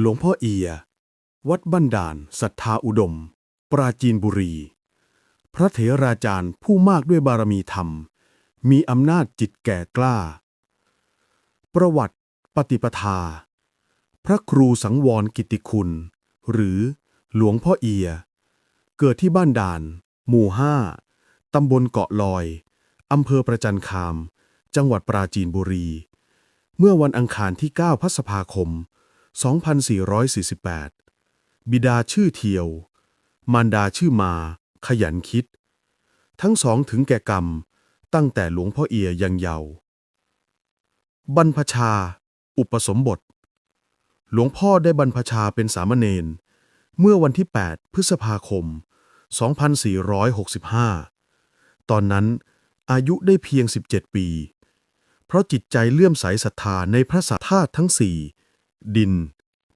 หลวงพ่อเอีย วัดบ้านด่านศรัทธาอุดม ปราจีนบุรี พระเถราจารย์ผู้มากด้วยบารมีธรรม มีอำนาจจิตแก่กล้า ประวัติปฏิปทา พระครูสังวรกิติคุณ หรือหลวงพ่อเอีย เกิดที่บ้านด่าน หมู่ห้าตำบลเกาะลอย อำเภอประจันคาม จังหวัดปราจีนบุรี เมื่อวันอังคารที่ 9พฤษภาคม 2448 บิดาชื่อเทียว มารดาชื่อมา ขยันคิด ทั้งสองถึงแก่กรรม ตั้งแต่หลวงพ่อเอียยังเยาว์บรรพชา อุปสมบท หลวงพ่อได้บรรพชาเป็นสามเณร เมื่อวันที่ 8 พฤษภาคม 2465 ตอนนั้นอายุได้เพียง 17 ปี เพราะจิตใจเลื่อมใสศรัทธาในพระสัทธาทั้งสี่ ดิน